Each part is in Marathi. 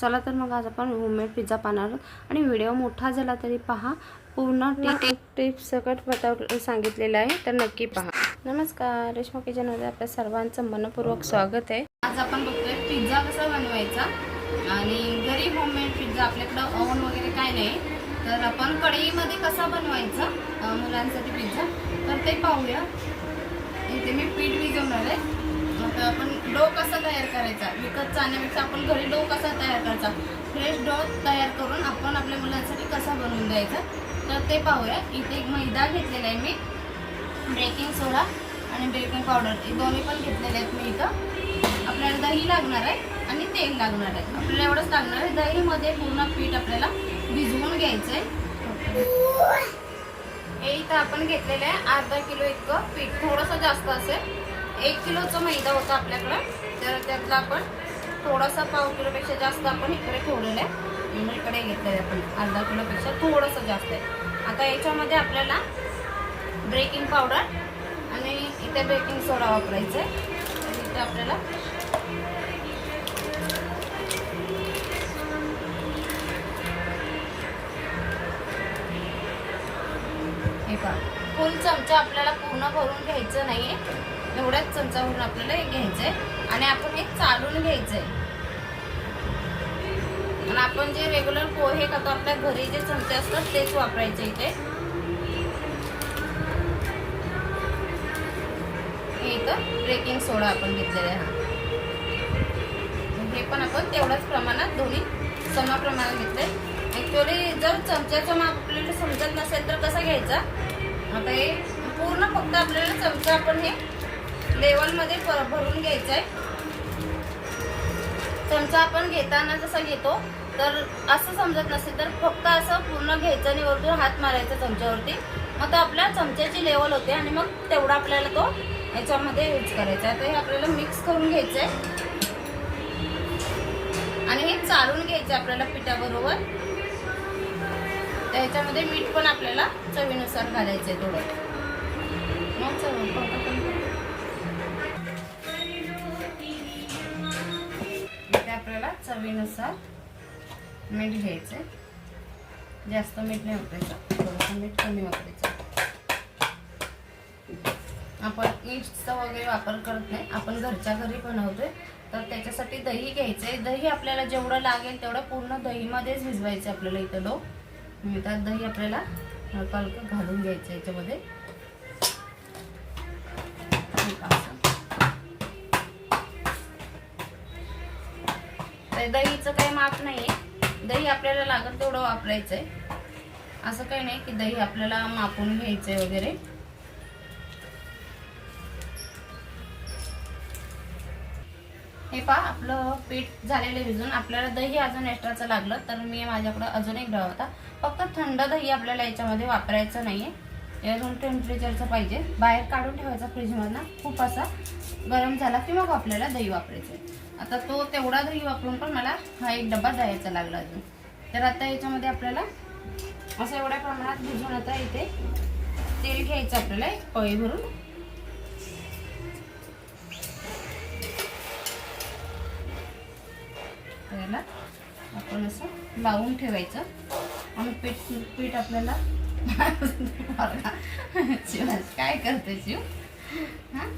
चला तर मग आज आपण होममेड पिझ्झा पाहणार आहोत. आणि व्हिडिओ मोठा झाला तरी पहा पूर्ण टिप टिप सकट सांगितलेलं आहे तर नक्की पहा. नमस्कार रेश्मा किचनमध्ये आपल्या सर्वांचं मनपूर्वक स्वागत आहे. आज आपण बघतोय पिझ्झा कसा बनवायचा आणि घरी होममेड पिझ्झा आपल्याकडं ओव्हन वगैरे काय नाही तर आपण कढईमध्ये कसा बनवायचा मुलांसाठी पिझ्झा तर ते पाहूया. इथे मी पीठ भिजवणार आहे. तर आपण डो कसा तयार करायचा? विकतचा आणण्यापेक्षा आपण घरी डो कसा तयार करायचा? फ्रेश डो तयार करून आपण आपल्या मुलांसाठी कसा बनवून द्यायचा? तर ते पाहूया. इथे एक मैदा घेतलेला आहे मी. बेकिंग सोडा आणि बेकिंग पावडर. हे दोन्ही पण घेतलेले आहेत मी इथं. आपल्याला दही लागणार आहे आणि तेल लागणार आहे. आपल्याला एवढंच लागणार आहे. दहीमध्ये पूर्ण पीठ आपल्याला भिजवून घ्यायचं आहे हे इथं आपण घेतलेलं आहे. अर्धा किलो इतकं पीठ. थोडंसं जास्त असेल. एक किलोचा मैदा होता आपल्याकडं. तर त्यातला आपण थोडासा पाव किलोपेक्षा जास्त आपण इकडे ठेवलेलं आहे. म्हणजे इकडे घेतलं आहे आपण अर्धा किलोपेक्षा थोडंसं जास्त आहे. आता याच्यामध्ये आपल्याला ब्रेकिंग पावडर आणि इथे बेकिंग सोडा वापरायचा आहे तर इथे आपल्याला हे पहा. फुल चमचा आपल्याला पूर्ण भरून घ्यायचं नाही आहे एवढ्याच चमचावरून आपल्याला हे घ्यायचंय. आणि आपण हे चालून घ्यायचंय. आणि आपण जे रेग्युलर पोहे खातो आपल्या घरी जे चमचे असतात तेच वापरायचे इथे. इथं बेकिंग सोडा आपण घेतलेला आहे हा. हे पण आपण तेवढ्याच प्रमाणात दोन्ही समा प्रमाणात घेतले ऍक्च्युअली जर चमच्याचं माप आपल्याला समजत नसेल तर कसं घ्यायचा? आता हे पूर्ण फक्त आपल्याला चमचा आपण हे लेवलमध्ये भरून घ्यायचं आहे चमचा आपण घेताना जसा घेतो तर असं समजत नसेल तर फक्त असं पूर्ण घ्यायचं आणि वरतून हात मारायचा चमच्यावरती. मग तो आपल्या चमच्याची लेवल होते आणि मग तेवढा आपल्याला तो याच्यामध्ये यूज करायचा. आहे तर हे आपल्याला मिक्स करून घ्यायचं आहे आणि हे चालून घ्यायचं आहे आपल्याला पिठाबरोबर. तर ह्याच्यामध्ये मीठ पण आपल्याला चवीनुसार घालायचं आहे थोडं. मग चव चवीनुसार मीठ घ्यायचं. आहे जास्त मीठ नाही वापरायचं. थोडंसं मीठ कमी वापरायचं. आपण ईस्टचा वगैरे वापर करत नाही. आपण घरच्या घरी बनवतोय. तर त्याच्यासाठी दही घ्यायचं आहे दही आपल्याला जेवढं लागेल तेवढं पूर्ण दहीमध्येच भिजवायचं आपल्याला इथं डो. म्हणजे त्यात दही आपल्याला हलकं हलकं घालून घ्यायचं याच्यामध्ये. तर दहीचं काही माप नाही आहे दही आपल्याला लागत तेवढं वापरायचं आहे असं काही नाही की दही आपल्याला मापून घ्यायचं आहे वगैरे. हे पहा आपलं पीठ झालेलं भिजून आपल्याला दही अजून एक्स्ट्राचं लागलं तर मी माझ्याकडं अजून एक डबा होता. फक्त थंड दही आपल्याला याच्यामध्ये वापरायचं नाही आहे अजून टेम्परेचरचं पाहिजे. बाहेर काढून ठेवायचा फ्रीजमधनं खूप असा गरम झाला की मग आपल्याला दही वापरायचं आता तो तेवढा दही वापरून पण मला हा एक डबा द्यायचा लागला अजून. तर आता याच्यामध्ये आपल्याला असं एवढ्या प्रमाणात भिजून आता इथे तेल घ्यायचं आपल्याला एक पळी भरून. त्याला आपण असं लावून ठेवायचं. आणि पीठ पीठ आपल्याला शिव आज काय करते शिव हां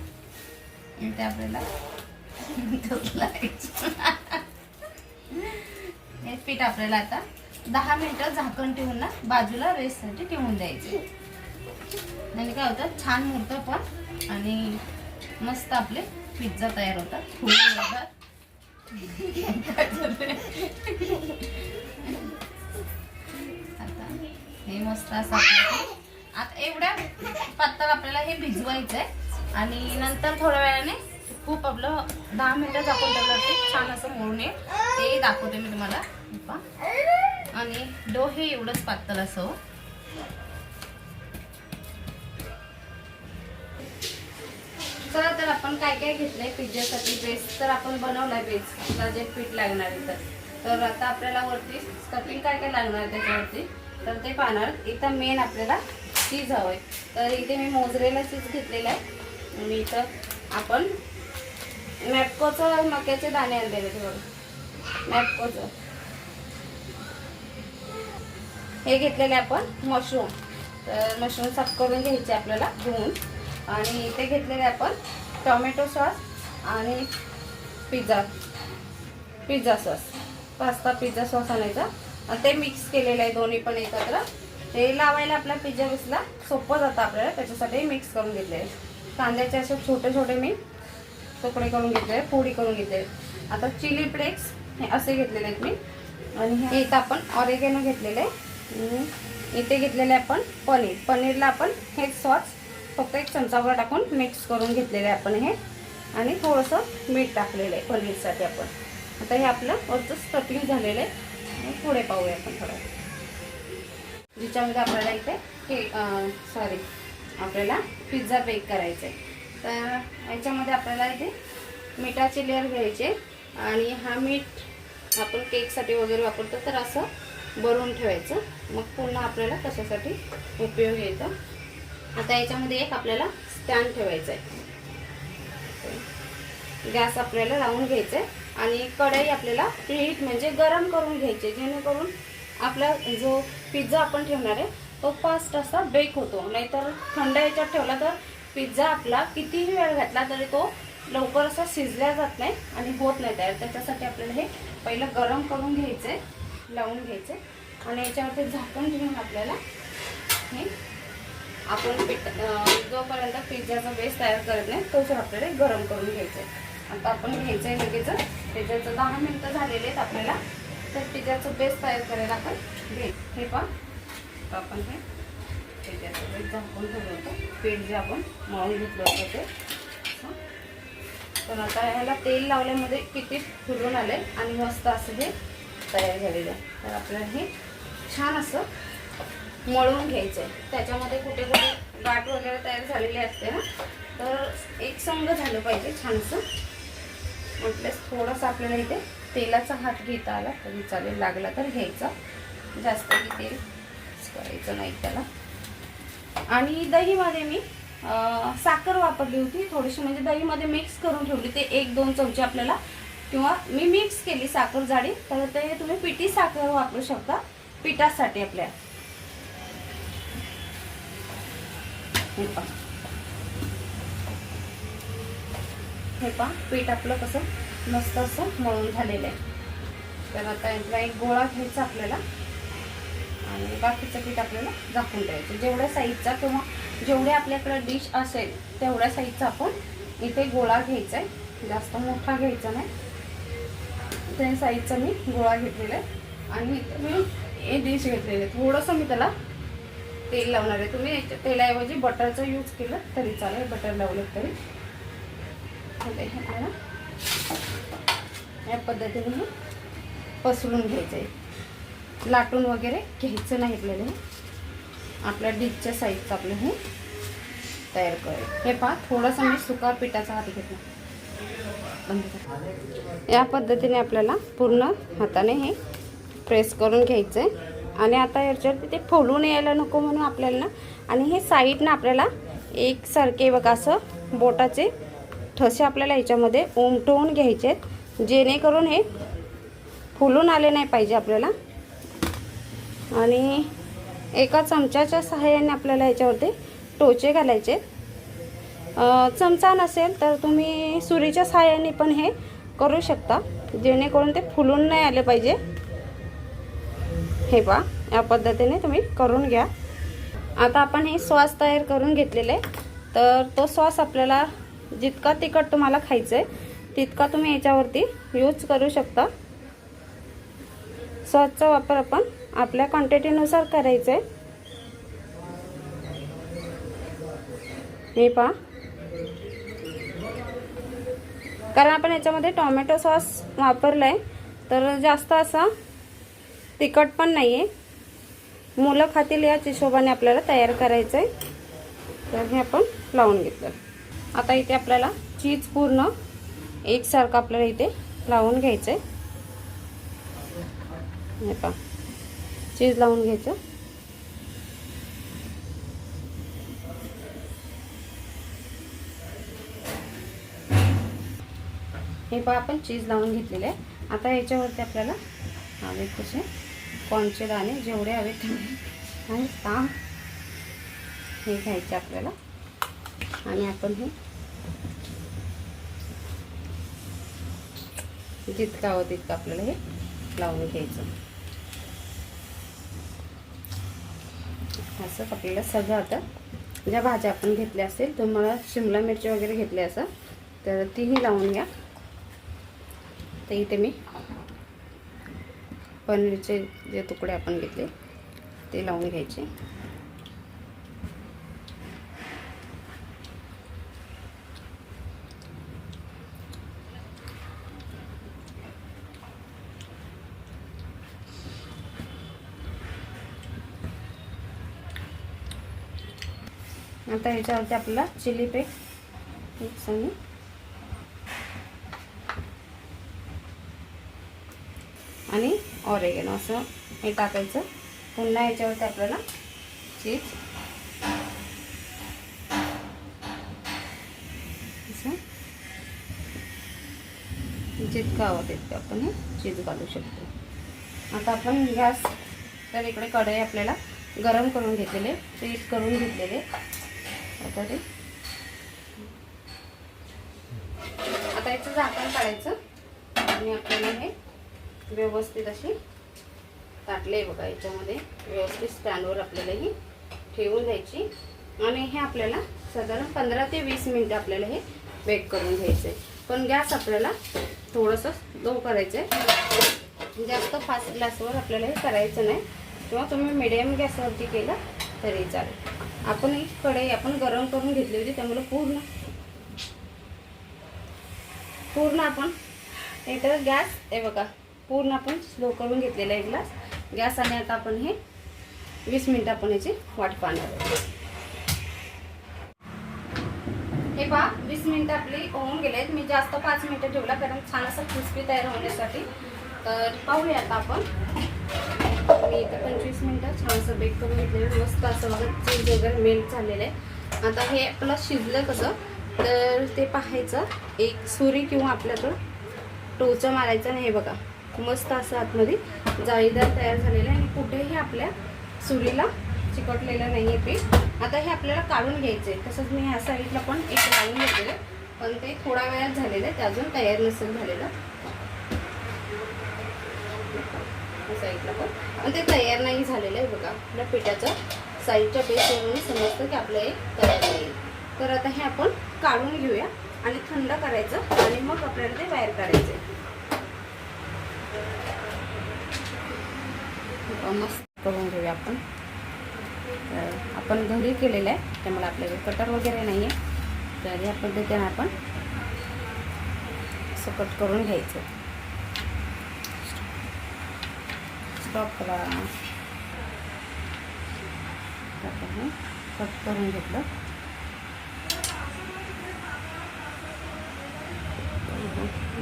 ते आपल्याला. हे पीठ आपल्याला आता दहा मिनटं झाकण ठेवून ना बाजूला रेस्टसाठी ठेवून द्यायचे आणि काय होतं छान मुरतं पण आणि मस्त आपले पिझ्झा तयार होतात आता हे मस्त असं आता एवढ्या पातळ आपल्याला हे भिजवायचं आहे आणि नंतर थोड्या वेळाने खूप आपलं दहा मिनिटं दाखवून त्यावरती छान असं मोडून येईल ते दाखवते मी तुम्हाला. आणि डो हे एवढंच पातळ असं हो. चला तर आपण काय काय घेतलंय पिझ्झासाठी बेस तर आपण बनवलाय बेसला जे पीठ लागणार आहे तर. तर आता आपल्याला वरती स्टफिंग काय काय लागणार आहे त्याच्यावरती? तर ते पाहणार. इथं मेन आपल्याला चीज हवं आहे तर इथे मी मोजरेला चीज घेतलेलं आहे. आणि इथं आपण मॅपकोचं मक्याचे दाणे आणलेले ते बघा. मॅपकोचं. हे घेतलेले आपण मशरूम तर मशरूम साफ करून घ्यायचे आपल्याला धुवून. आणि इथे घेतलेले आपण टोमॅटो सॉस आणि pizza pizza sauce pasta pizza sauce आणायचा. आणि ते मिक्स केलेलं आहे दोन्ही पण एकत्र. ते लावायला आपला पिझ्झा बेसला सोपं जातं आपल्याला त्याच्यासाठी मिक्स करून घेतले आहे कांद्याचे असे छोटे छोटे मी तुकडे करून घेतले पोळी करून घेतले. आता चिली फ्लेक्स हे असे घेतलेले आहेत मी. आणि हे इथं आपण ऑरेगेनो घेतलेले. आहे इथे घेतलेले आपण पनीर. पनीरला आपण हे सॉस फक्त एक चमचावर टाकून मिक्स करून घेतलेले आहे आपण हे. आणि थोडंसं मीठ टाकलेलं आहे पनीरसाठी आपण. आता हे आपलं वरचं स्टफिंग झालेलं आहे. पुढे पाहूया आपण थोडं. ज्याच्यामध्ये आपल्याला इथे के सॉरी आपल्याला पिझ्झा बेक करायचा आहे तर याच्यामध्ये आपल्याला इथे मिठाचे लेअर घ्यायचे आणि हा मीठ आपण केकसाठी वगैरे वापरतो तर असं भरून ठेवायचं. मग पुन्हा आपल्याला कशासाठी उपयोग येतो आता याच्यामध्ये एक आपल्याला स्टँड ठेवायचा आहे गॅस आपल्याला लावून घ्यायचं आहे आणि कढई आपल्याला प्रीहीट म्हणजे गरम करून घ्यायची जेणेकरून आपला जो पिझ्झा आपण ठेवणार आहे तो फास्ट असा बेक होतो. नाहीतर थंड याच्यात ठेवला तर पिझ्झा आपला कितीही वेळ घातला तरी तो लवकर असा शिजल्या जात नाही आणि होत नाही तयार. त्याच्यासाठी आपल्याला हे पहिलं गरम करून घ्यायचं आहे लावून घ्यायचं आहे आणि याच्यावरती झाकण घेऊन आपल्याला हे आपण पिठ जोपर्यंत पिझ्झाचा बेस तयार करत नाही तोच आपल्याला गरम करून घ्यायचं. आहे आता आपण घ्यायचं आहे लगेच. त्याच्याचं दहा मिनटं झालेले आहेत आपल्याला. तर पिझ्झाचं बेस तयार करायला आपण घे. हे पहा. आपण हे पिझ्झाचं बेस झाकून ठेवलं होतं. पीठ जे आपण मळून घेतलं होतं ते. असं. तर आता ह्याला तेल लावल्यामध्ये किती फुलून आले आणि मस्त असं हे तयार झालेलं आहे. तर आपल्याला हे छान असं मळून घ्यायचं आहे त्याच्यामध्ये कुठे कुठे गाठ वगैरे तयार झालेली असते ना. तर एक संघ झालं पाहिजे छानसं. प्लस म्हटल्यास थोडंसं आपल्याला इथे तेलाचा हात घेता आला तरी चालेल. लागला तर घ्यायचा. जास्त तेल करायचं नाही त्याला. आणि दहीमध्ये मी साखर वापरली होती. थोडीशी म्हणजे दहीमध्ये मिक्स करून ठेवली. ते एक दोन चमचे आपल्याला किंवा मी मिक्स केली साखर जाडी. तर ते तुम्ही पिठी साखर वापरू शकता. पिठासाठी आपल्या. हे पहा पीठ आपलं कसं मस्त असं मळून झालेलं आहे. तर आता यातला एक गोळा घ्यायचा आपल्याला आणि बाकीचं पीठ आपल्याला झाकून द्यायचं जेवढ्या साईजचा किंवा जेवढे आपल्याकडे डिश असेल तेवढ्या साईजचा आपण इथे गोळा घ्यायचा आहे. जास्त मोठा घ्यायचा नाही. त्या साईजचा मी गोळा घेतलेला आहे. आणि इथे मी हे डिश घेतलेले आहे. थोडंसं मी त्याला तेल लावणार आहे. तुम्ही याच्या तेलाऐवजी बटरचा यूज केलं तरी चालेल. बटर लावलं तरी. आता हे आपल्याला या पद्धतीने हे पसरून घ्यायचं आहे लाटून वगैरे घ्यायचं नाही आपल्याला हे. आपल्या डिशच्या साईजचं आपलं हे तयार करेल हे पहा थोडंसं मी सुका पिठाचा हात घेतला. या पद्धतीने आपल्याला पूर्ण हाताने हे प्रेस करून घ्यायचं आहे आणि आता याच्यावरती ते फोडून यायला नको म्हणून आपल्याला आणि हे साईडनं आपल्याला एकसारखे बघा असं बोटाचे ठसे आपल्याला याच्यामध्ये उमटवून घ्यायचे आहेत जेणेकरून हे फुलून आले नाही पाहिजे आपल्याला. आणि एका चमच्याच्या सहाय्याने आपल्याला याच्यावरती टोचे घालायचे. चमचा नसेल तर तुम्ही सुरीच्या सहाय्याने पण हे करू शकता जेणेकरून ते फुलून नाही आले पाहिजे. हे पहा या पद्धतीने तुम्ही करून घ्या. आता आपण हे सॉस तयार करून घेतलेले. तर तो सॉस आपल्याला जितका तिखट तुम्हाला खायचं आहे तितका तुम्ही याच्यावरती यूज करू शकता. सॉसचा वापर आपण आपल्या क्वांटिटीनुसार करायचा आहे हे पहा. कारण आपण याच्यामध्ये टॉमॅटो सॉस वापरला आहे तर जास्त असा तिखट पण नाही आहे मुलं खातील याच हिशोबाने आपल्याला तयार करायचं आहे तर हे आपण लावून घेतलं. आता इथे आपल्याला चीज पूर्ण एकसारखं आपल्याला इथे लावून घ्यायचं आहे हे पहा. चीज लावून घ्यायचं. हे पहा आपण चीज लावून घेतलेले आहे. आता याच्यावरती आपल्याला हवे कसे कॉर्नचे दाणे जेवढे हवे तेवढे. आणि ताम हे घ्यायचे आपल्याला. आणि आपण हे जितकं हवं तितकं आपल्याला हे लावून घ्यायचं. असं आपल्याला सगळं आता ज्या भाज्या आपण घेतल्या असेल तुम्हाला शिमला मिरची वगैरे घेतली असं तर तीही लावून घ्या. तर इथे मी पनीरचे जे तुकडे आपण घेतले ते लावून घ्यायचे. आता ह्याच्यावरती आपल्याला चिली पेस्ट मिक्स आणि आणि ऑरेगेनो असं हे टाकायचं. पुन्हा ह्याच्यावरती आपल्याला चीज असं. जितकं हवं तितकं आपण हे चीज घालू शकतो. आता आपण गॅस तर इकडे कढई आपल्याला गरम करून घेतलेले पीठ करून घेतलेले. आता आता याचं झाकण काढायचं. आणि आपल्याला हे व्यवस्थित अशी ताटले बघा याच्यामध्ये व्यवस्थित स्टँडवर आपल्याला ही ठेवून द्यायची. आणि हे आपल्याला साधारण पंधरा ते वीस मिनटं आपल्याला हे बेक करून घ्यायचं आहे पण गॅस आपल्याला थोडंसं लो करायचं आहे जास्त फास्ट गॅसवर आपल्याला हे करायचं नाही. किंवा तुम्ही मिडियम गॅसवरती केलं तरी चालेल. आपण ही कढई आपण गरम करून घेतली होती त्यामुळे पूर्ण पूर्ण आपण इथं गॅस हे बघा पूर्ण आपण स्लो करून घेतलेला एक ग्लास. गॅस आणि आता आपण हे वीस मिनटं आपण याची वाट पाहणार हे पहा वीस मिनटं आपली होऊन गेले आहेत मी जास्त पाच मिनटं ठेवला कारण छान असं क्रिस्पी तयार होण्यासाठी. तर पाहूया आता आपण. मी इथं पंचवीस मिनटं छानसं बेक करून घेतलेलं मस्त असं बघा चीज वगैरे मेल्ट झालेलं आहे. आता हे आपलं शिजलं कसं? तर ते पाहायचं. एक सुरी किंवा आपल्याकडं टोचा मारायचा नाही हे बघा मस्त असं आतमध्ये जाळीदार तयार झालेलं आहे आणि कुठेही आपल्या सुरीला चिकटलेलं नाही आहे पीठ. आता हे आपल्याला काढून घ्यायचं आहे तसंच मी ह्या साईडला पण एक लावून घेतलेलं आहे. पण ते थोड्या वेळात झालेलं आहे. ते अजून तयार नसेल झालेलं. या साईडला पण. आणि ते तयार नाही झालेलं आहे बघा. आपल्या पिठाचं साईडच्या बेसवरून समजतं की आपलं हे तयार नाही तर आता हे आपण काढून घेऊया आणि थंड करायचं आणि मग आपल्याला ते बाहेर काढायचं मस्त करून घेऊया आपण. तर आपण घरी केलेलं आहे त्यामुळे आपल्याकडे कटर वगैरे नाही आहे. तर या पद्धतीने आपण असं कट करून घ्यायचं. स्टॉप करा हे कट करून घेतलं.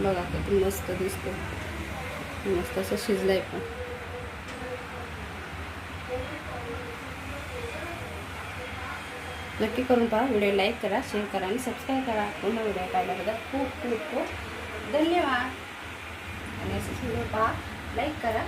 बघा किती मस्त दिसतो मस्त असं शिजलंय पण. नक्की करून पहा व्हिडिओ लाईक करा शेअर करा आणि सबस्क्राईब करा. पुन्हा व्हिडिओ पाहिल्याबद्दल खूप खूप खूप धन्यवाद. आणि असंच व्हिडिओ पहा लाईक करा.